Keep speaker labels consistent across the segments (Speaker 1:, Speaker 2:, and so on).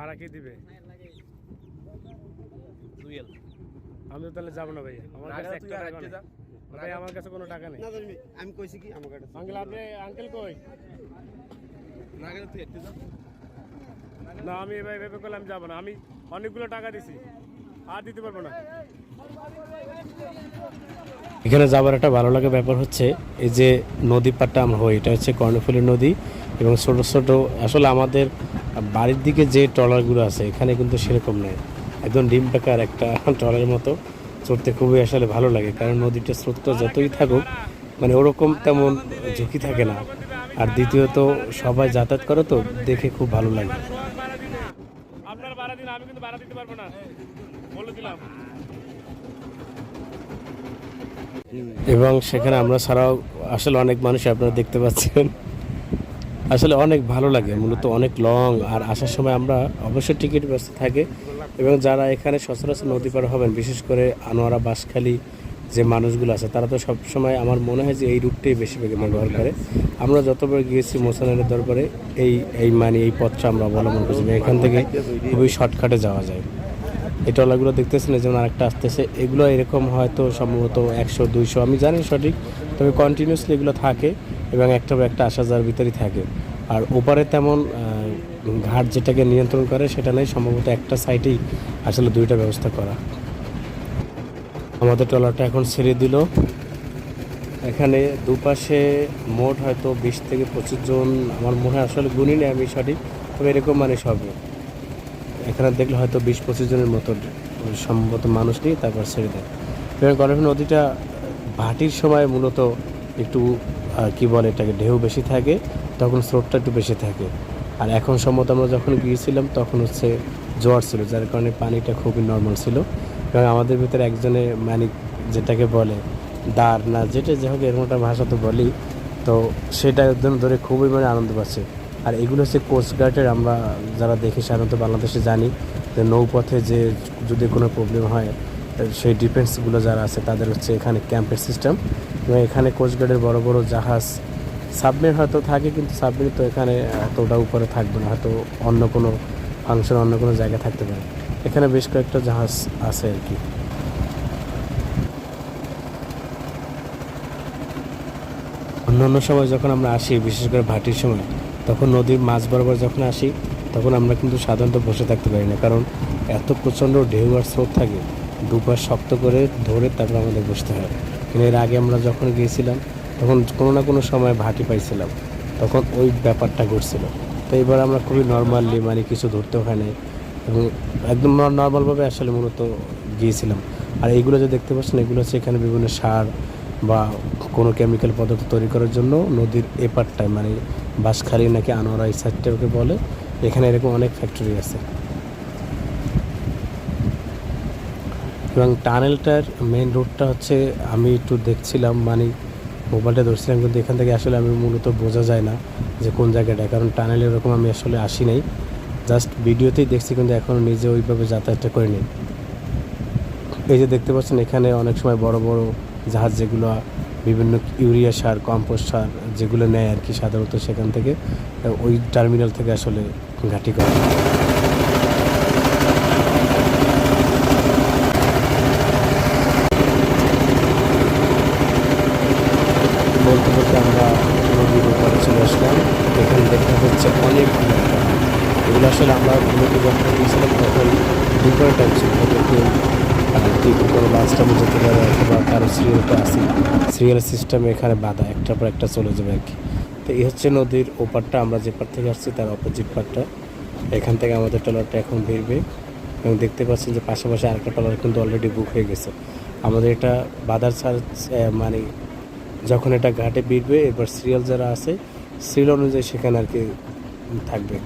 Speaker 1: ভাড়া কি দিবে? আমি তো তাহলে যাব না ভাইয়া। আমার কাছে একটা টাকা নেই। ভাই আমার কাছে কোনো টাকা নেই।
Speaker 2: আমি কইছি কি আমার কাছে
Speaker 1: আঙ্কেল আপনি আঙ্কেল কই?
Speaker 2: না গেলে তুই একটু যা।
Speaker 1: না আমি এবার ভেবে করলাম যাব না। আমি অনেকগুলো টাকা দিছি। আর দিতে পারব না। এখানে যাবার একটা ভালো লাগে ব্যাপার হচ্ছে এই যে নদী পাড়টা আমরা হই এটা হচ্ছে কর্ণফুলী নদী এবং ছোট ছোট আসলে আমাদের বাড়ির দিকে যে ট্রলারগুলো আছে এখানে কিন্তু সেরকম নেই। একদম ডিম পাকার একটা ট্রলারের মতো। চড়তে খুবই আসলে ভালো লাগে কারণ নদীটা স্রোতটা যতই থাকুক মানে ওরকম তেমন ঝুঁকি থাকে না। আর দ্বিতীয়ত সবাই যাতায়াত করে তো দেখে খুব ভালো লাগে। আপনার ভাড়া দিন আমি কিন্তু ভাড়া দিতে পারব না। বলে দিলাম। এবং সেখানে আমরা ছাড়াও আসলে অনেক মানুষ আপনারা দেখতে পাচ্ছেন। আসলে অনেক ভালো লাগে মূলত অনেক লং আর আসার সময় আমরা অবশ্যই টিকিট ব্যবস্থা থাকে এবং যারা এখানে সচরাচর নদী পার হবেন বিশেষ করে আনোয়ারা বাঁশখালী যে মানুষগুলো আছে তারা তো সবসময় আমার মনে হয় যে এই রুটটাই বেশি বেগে ব্যবহার করে। আমরা যতবার গিয়েছি মোসানের দরবারে এই এই মানে এই পথটা আমরা অবলম্বন করছি যে এখান থেকে খুবই শর্টকাটে যাওয়া যায়। এই ট্রলারগুলো দেখতেছেন যেমন আরেকটা আসতেছে এগুলো এরকম হয়তো সম্ভবত একশো দুইশো আমি জানি সঠিক তবে কন্টিনিউসলি এগুলো থাকে। এবং একটা একটা আসা যাওয়ার ভিতরেই থাকে। আর ওপারে তেমন ঘাট যেটাকে নিয়ন্ত্রণ করে সেটা নেই, সম্ভবত একটা সাইডেই আসলে দুইটা ব্যবস্থা করা। আমাদের ট্রলারটা এখন ছেড়ে দিল। এখানে দুপাশে মোট হয়তো বিশ থেকে পঁচিশ জন, আমার মনে হয় আসলে গুনি নেই আমি সঠিক, তবে এরকম মানে সবই। এখানে দেখলে হয়তো বিশ পঁচিশ জনের মতো সম্ভবত মানুষ নিয়ে তারপর ছেড়ে দেয়। এবং নদীটা ভাটির সময় মূলত একটু কি বলে এটাকে, ঢেউ বেশি থাকে, তখন স্রোতটা একটু বেশি থাকে। আর এখন সম্ভবত আমরা যখন গিয়েছিলাম, তখন হচ্ছে জোয়ার ছিল, যার কারণে পানিটা খুবই নর্মাল ছিল। এবং আমাদের ভিতরে একজনে মানে যেটাকে বলে দাঁড় না যেটা যে হোক, এরকম একটা ভাষা তো বলি, তো সেটা একদম ধরে খুবই মানে আনন্দ পাচ্ছে। আর এগুলো হচ্ছে কোস্টগার্ডের আমরা যারা দেখি সাধারণত বাংলাদেশে জানি, যে নৌপথে যে যদি কোনো প্রবলেম হয়, সেই ডিফেন্সগুলো যারা আছে, তাদের হচ্ছে এখানে ক্যাম্পের সিস্টেম এবং এখানে কোস্টগার্ডের বড় বড় জাহাজ সাবমেরিন হয়তো থাকে, কিন্তু সাবমেরিন তো এখানে এতটা উপরে থাকবে না, হয়তো অন্য কোনো ফাংশন অন্য কোনো জায়গায় থাকতে পারে। এখানে বেশ কয়েকটা জাহাজ আছে আর কি। অন্যান্য সময় যখন আমরা আসি, বিশেষ করে ভাটির সময়, তখন নদীর মাছ বরাবর যখন আসি, তখন আমরা কিন্তু সাধারণত বসে থাকতে পারি না, কারণ এত প্রচণ্ড ঢেউ আর স্রোত থাকে, দুপাশ শক্ত করে ধরে তারপর আমাদের বসতে হয়। কিন্তু এর আগে আমরা যখন গিয়েছিলাম, তখন কোনো না কোনো সময় ভাটি পাইছিলাম। তখন ওই ব্যাপারটা ঘটছিল। তো এবার আমরা খুবই নর্মালি মানে কিছু ধরতে হয় নাই এবং একদম নর্মালভাবে আসলে মূলত গিয়েছিলাম। আর এইগুলো যে দেখতে পাচ্ছেন, এগুলো হচ্ছে এখানে বিভিন্ন সার বা কোনো কেমিক্যাল পদার্থ তৈরি করার জন্য নদীর এপারটায় মানে বাঁশখালী নাকি আনোয়ারা এই সাইডটা ওকে বলে। এখানে এরকম অনেক ফ্যাক্টরি আছে। এবং টানেলটার মেন রোডটা হচ্ছে আমি একটু দেখছিলাম মানে মোবাইলটা ধরছিলাম কিন্তু এখান থেকে আসলে আমি মূলত বোঝা যায় না যে কোন জায়গাটা কারণ টানেল এরকম আমি আসলে আসি নাই। জাস্ট ভিডিওতেই দেখছি কিন্তু এখনও নিজে ওইভাবে যাতায়াতটা করিনি। এই যে দেখতে পাচ্ছেন এখানে অনেক সময় বড় বড় জাহাজ যেগুলো বিভিন্ন ইউরিয়া সার, কম্পোস্ট সার যেগুলো নেয় আর কি সাধারণত সেখান থেকে, ওই টার্মিনাল থেকে আসলে ঘাটি করে বলতে বলতে আমরা নদীর উপরে চলে আসলাম এখানে দেখা হচ্ছে অনেক এগুলো আসলে আমরা নদী যখন গিয়েছিলাম তখন দুপুরের টাইম ছিল হয়তো কেউ ঠিক কোনো বাসটা যেতে পারে অথবা কারও সিরিয়ালটা আসি সিরিয়াল সিস্টেম এখানে বাধা, একটার পর একটা চলে যাবে আর কি। তো এই হচ্ছে নদীর ওপারটা, আমরা যে পার থেকে আসছি তার অপোজিট পারটা। এখান থেকে আমাদের ট্রলারটা এখন বেরবে এবং দেখতে পাচ্ছেন যে পাশাপাশি আরেকটা ট্রলার কিন্তু অলরেডি বুক হয়ে গেছে। আমাদের এটা বাদার ছাড় মানে যখন এটা ঘাটে বিড়বে এবার সিরিয়াল যারা আছে, সিরিয়াল অনুযায়ী সেখানে আর কি থাকবে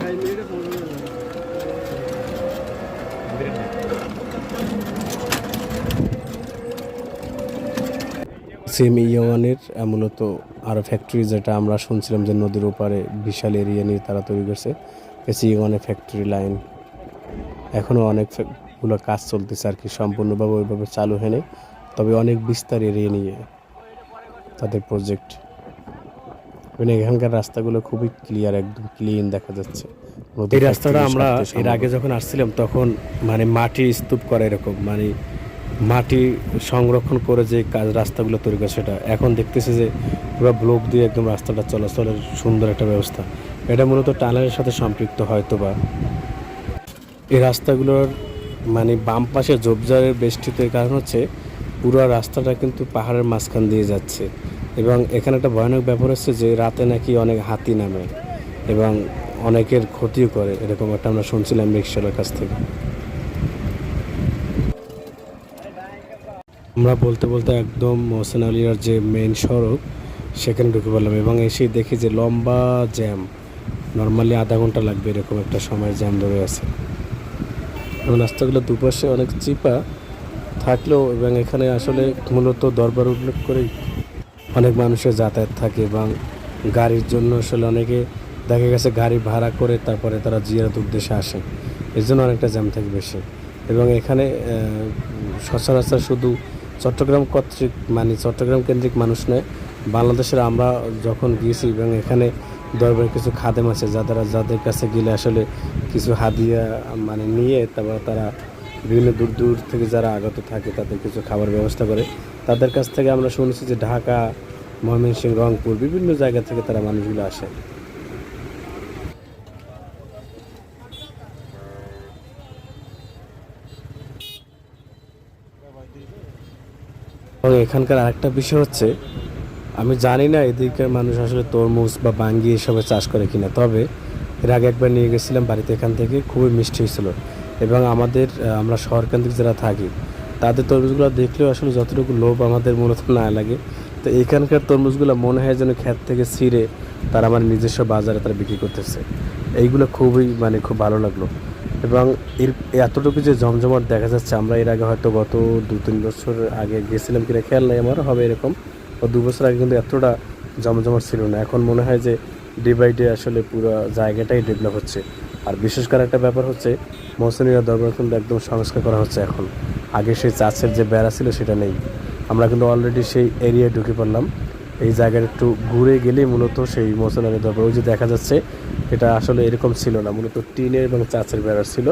Speaker 2: আড়াই মিনিটে পৌঁছানো যাবে
Speaker 1: সেম ইয়াওয়ানের আহ, মূলত আরও ফ্যাক্টরি যেটা আমরা শুনছিলাম যে নদীর ওপারে বিশাল এরিয়া নিয়ে তারা তৈরি করছে। এসি ইয়াওয়ানের ফ্যাক্টরি লাইন এখনও অনেক ফ্যাক- কাজ চলতেছে আর কি সম্পূর্ণভাবে ওইভাবে চালু হয়নি তবে অনেক বিস্তার এরিয়া নিয়ে তাদের প্রজেক্ট মানে এখানকার রাস্তাগুলো খুবই ক্লিয়ার একদম ক্লিন দেখা যাচ্ছে। এই রাস্তাটা আমরা এর আগে যখন আসছিলাম তখন মানে মাটি স্তূপ করা এরকম। মানে মাটি সংরক্ষণ করে যে কাজ রাস্তাগুলো তৈরি করে সেটা। এখন দেখতেছি যে পুরো ব্লক দিয়ে একদম রাস্তাটা চলাচলের সুন্দর একটা ব্যবস্থা। এটা মূলত টানেলের সাথে সম্পৃক্ত হয়তো বা এই রাস্তাগুলোর মানে বাম পাশে ঝোপঝাড়ের বেষ্টিতের কারণ হচ্ছে পুরো রাস্তাটা কিন্তু পাহাড়ের মাঝখান দিয়ে যাচ্ছে এবং এখানে একটা ভয়ানক ব্যাপার হচ্ছে যে রাতে নাকি অনেক হাতি নামে এবং অনেকের ক্ষতিও করে, এরকম একটা আমরা শুনছিলাম রিক্সার কাছ থেকে। আমরা বলতে বলতে একদম মোহসেন আলিয়ার যে মেইন সড়ক, সেখানে ঢুকে পড়লাম এবং এসে দেখি যে লম্বা জ্যাম নর্মালি আধা ঘণ্টা লাগবে এরকম একটা সময় জ্যাম ধরে আছে। এবং রাস্তাগুলো দুপাশে অনেক চিপা থাকলেও এবং এখানে আসলে মূলত দরবার উল্লেখ করেই অনেক মানুষের যাতায়াত থাকে এবং গাড়ির জন্য আসলে অনেকে দেখা গেছে গাড়ি ভাড়া করে তারপরে তারা জিয়ারত উদ্দেশ্যে আসে। এর জন্য অনেকটা জ্যাম থাকে বেশি। এবং এখানে সচরাচর শুধু চট্টগ্রাম কর্তৃক মানে চট্টগ্রাম কেন্দ্রিক মানুষ নয়, বাংলাদেশের আমরা যখন গিয়েছি এবং এখানে দরবারে কিছু খাদেম আছে যারা যাদের কাছে গেলে আসলে কিছু হাদিয়া মানে নিয়ে তারপর তারা বিভিন্ন দূর দূর থেকে যারা আগত থাকে তাদের কিছু খাবার ব্যবস্থা করে। তাদের কাছ থেকে আমরা শুনেছি যে ঢাকা, ময়মনসিংহ, রংপুর বিভিন্ন জায়গা থেকে তারা মানুষগুলো আসে। এবং এখানকার আরেকটা বিষয় হচ্ছে, আমি জানি না এদিকের মানুষ আসলে তরমুজ বা বাঙ্গি এসবের চাষ করে কিনা, তবে এর আগে একবার নিয়ে গেছিলাম বাড়িতে এখান থেকে, খুবই মিষ্টি হয়েছিল। এবং আমাদের আমরা শহরকেন্দ্রিক যারা থাকি, তাদের তরমুজগুলো দেখলেও আসলে যতটুকু লোভ আমাদের মূলত না লাগে। তো এখানকার তরমুজগুলো মনে হয় যেন ক্ষেত থেকে ছিঁড়ে তারা আমার নিজস্ব বাজারে তারা বিক্রি করতেছে। এইগুলো খুবই মানে খুব ভালো লাগল। এবং এর এতটুকু যে জমজমাট দেখা যাচ্ছে, আমরা এর আগে হয়তো গত দু তিন বছর আগে গেছিলাম কিনা, খেয়াল নেই আমার হবে এরকম। ও দু বছর আগে কিন্তু এতটা জমজমাট ছিল না। এখন মনে হয় যে ডে বাই ডে আসলে পুরো জায়গাটাই ডেভেলপ হচ্ছে। আর বিশেষ করে একটা ব্যাপার হচ্ছে মৌসুমীরা দরবার কিন্তু একদম সংস্কার করা হচ্ছে এখন। আগে সেই চাষের যে বেড়া ছিল সেটা নেই। আমরা কিন্তু অলরেডি সেই এরিয়ায় ঢুকে পড়লাম। এই জায়গাটা একটু ঘুরে গেলেই মূলত সেই মৌসুমী দরবার। ওই যে দেখা যাচ্ছে এটা আসলে এরকম ছিল না, মূলত টিনের এবং চাষের বেড়া ছিল।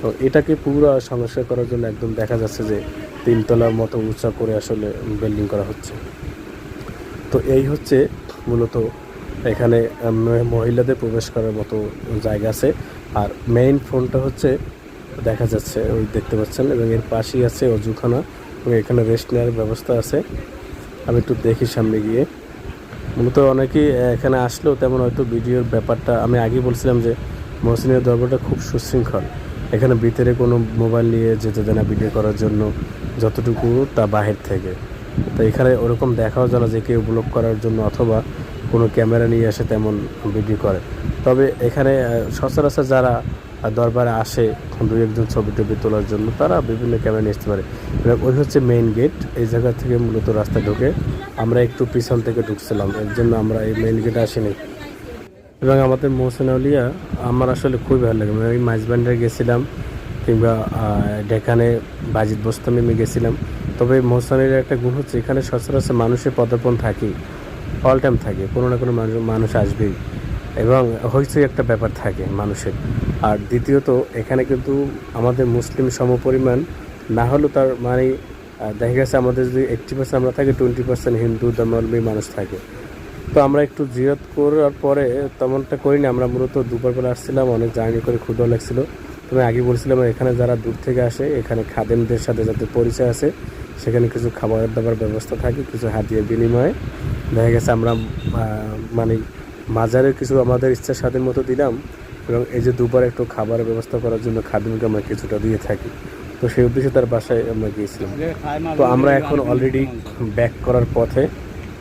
Speaker 1: তো এটাকে পুরো সংস্কার করার জন্য একদম দেখা যাচ্ছে যে তিনতলার মতো উঁচা করে আসলে বিল্ডিং করা হচ্ছে। তো এই হচ্ছে মূলত এখানে মহিলাদের প্রবেশ করার মতো জায়গা আছে। আর মেইন ফোনটা হচ্ছে দেখা যাচ্ছে, ওই দেখতে পাচ্ছেন, এবং এর পাশেই আছে অজুখানা, এবং এখানে রেস্ট নেওয়ার ব্যবস্থা আছে। আমি একটু দেখি সামনে গিয়ে। মূলত অনেকেই এখানে আসলেও তেমন হয়তো ভিডিওর ব্যাপারটা, আমি আগেই বলছিলাম যে মহসিনের দরবারটা খুব সুশৃঙ্খল। এখানে ভিতরে কোনো মোবাইল নিয়ে যেতে দেয় না ভিডিও করার জন্য, যতটুকু তা বাহির থেকে। তো এখানে ওরকম দেখাও যায় না যে কেউ ব্লক করার জন্য অথবা কোনো ক্যামেরা নিয়ে আসে তেমন ভিডিও করে। তবে এখানে সচরাচর যারা দরবারে আসে দুই একজন ছবি টবি তোলার জন্য, তারা বিভিন্ন ক্যামেরা আসতে পারে। ওই হচ্ছে মেইন গেট এই জায়গা থেকে মূলত রাস্তা ঢুকে আমরা একটু পিছন থেকে ঢুকছিলাম, এর জন্য আমরা এই মেইন গেটে আসিনি। এবং আমাদের মহসেন আউলিয়া, আমার আসলে খুবই ভালো লাগে। আমি মাইজবান্ডারে গেছিলাম কিংবা ডেকানে বোস্তামে আমি গেছিলাম। তবে মহসানের একটা গুণ হচ্ছে এখানে সচরাচর মানুষের পদার্পণ থাকেই অল টাইম থাকে। কোনো না কোনো মানুষ মানুষ আসবেই। এবং হইচই একটা ব্যাপার থাকে মানুষের। আর দ্বিতীয়ত, এখানে কিন্তু আমাদের মুসলিম সমপরিমাণ না হলেও তার মানে দেখা গেছে আমাদের যদি এইট্টি পার্সেন্ট আমরা থাকি টোয়েন্টি পার্সেন্ট হিন্দু ধর্মাবলম্বী মানুষ থাকে। তো আমরা একটু জিরত করার পরে তেমনটা করিনি আমরা মূলত দুবার বেলা আসছিলাম, অনেক জার্নি করে ক্ষুদ্র লাগছিল। তুমি আগে বলছিলাম, এখানে যারা দূর থেকে আসে, এখানে খাদেমদের সাথে যাদের পরিচয় আছে, সেখানে কিছু খাবার দাবার ব্যবস্থা থাকে, কিছু হাতিয়ে বিনিময়ে। দেখা গেছে আমরা মানে মাজারের কিছু আমাদের ইচ্ছা স্বাধীন মতো দিলাম এবং এই যে দুবার একটু খাবারের ব্যবস্থা করার জন্য খাদিমকে আমরা কিছুটা দিয়ে থাকি। তো সেই উদ্দেশ্যে তার বাসায় আমরা গিয়েছিলাম। তো আমরা এখন অলরেডি ব্যাক করার পথে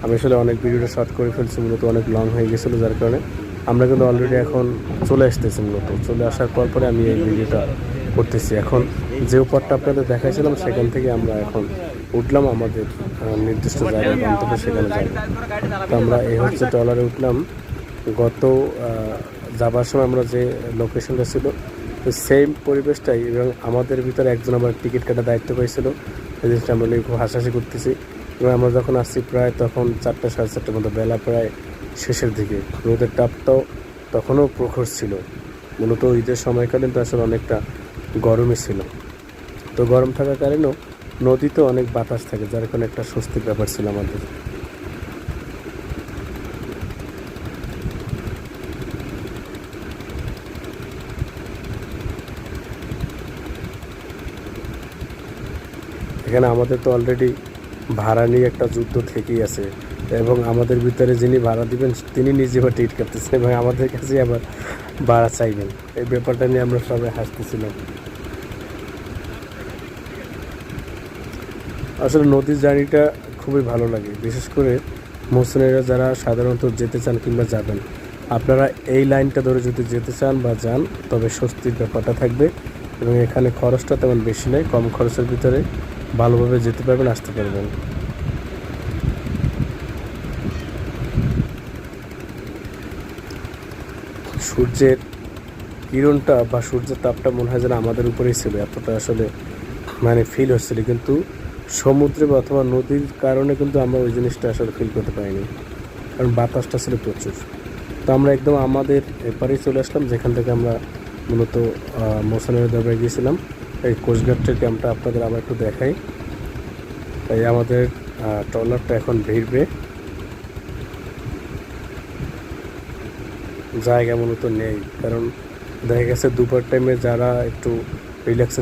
Speaker 1: আমি আসলে অনেক ভিডিওটা শর্ট করে ফেলছি, মূলত অনেক লং হয়ে গেছিল যার কারণে। আমরা কিন্তু অলরেডি এখন চলে আসতেছি মূলত। চলে আসার পর পরে আমি এই ভিডিওটা করতেছি। এখন যে উপরটা আপনাদের দেখাইছিলাম, সেখান থেকে আমরা এখন উঠলাম আমাদের নির্দিষ্ট জায়গায় গন্তব্য সেখানে যাব। তো আমরা এই হচ্ছে ট্রলারে উঠলাম। গত যাবার সময় আমরা যে লোকেশনটা ছিল, তো সেম পরিবেশটাই এবং আমাদের ভিতরে একজন আবার টিকিট কাটার দায়িত্ব পেয়েছিল এই জিনিসটা আমরা নিয়ে খুব হাসাহাসি করতেছি। এবং আমরা যখন আসছি প্রায় তখন চারটা সাড়ে চারটার মতো, বেলা প্রায় শেষের দিকে। রোদের তাপটাও তখনও প্রখর ছিল। মূলত ঈদের সময়কালীন তো আসলে অনেকটা গরমই ছিল। তো গরম থাকার কারণেও নদীতে অনেক বাতাস থাকে, যার কারণে একটা স্বস্তির ব্যাপার ছিল আমাদের। এখানে আমাদের তো অলরেডি ভাড়া নিয়ে একটা যুদ্ধ থেকেই আছে। এবং আমাদের ভিতরে যিনি ভাড়া দিবেন, তিনি নিজে বা টিট কাটতেছেন এবং আমাদের কাছে আবার ভাড়া চাইবেন। এই ব্যাপারটা নিয়ে আমরা সবাই হাসতেছিলাম। আসলে নদীর জার্নিটা খুবই ভালো লাগে। বিশেষ করে মুসলিমরা যারা সাধারণত যেতে চান কিংবা যাবেন, আপনারা এই লাইনটা ধরে যদি যেতে চান বা যান, তবে স্বস্তির ব্যাপারটা থাকবে। এবং এখানে খরচটা তেমন বেশি নয় কম খরচের ভিতরে ভালোভাবে যেতে পারবেন, আসতে পারবেন। সূর্যের কিরণটা বা সূর্যের তাপটা মনে হয় যেন আমাদের উপরেই ছিল, এতটা আসলে মানে ফিল হচ্ছিল। কিন্তু সমুদ্রে বা অথবা নদীর কারণে কিন্তু আমরা ওই জিনিসটা আসলে ফিল করতে পারিনি, কারণ বাতাসটা ছিল প্রচুর। তো আমরা একদম আমাদের এপারেই চলে আসলাম, যেখান থেকে আমরা মূলত মোসানের দরবারে গিয়েছিলাম। এই কোস্টগার্ডের ক্যাম্পটা আপনাদের আবার একটু দেখাই। তাই আমাদের ট্রলারটা এখন ভিড়বে। জায়গা মূলত নেই, কারণ দেখা গেছে দুপুর টাইমে যারা একটু রিল্যাক্সে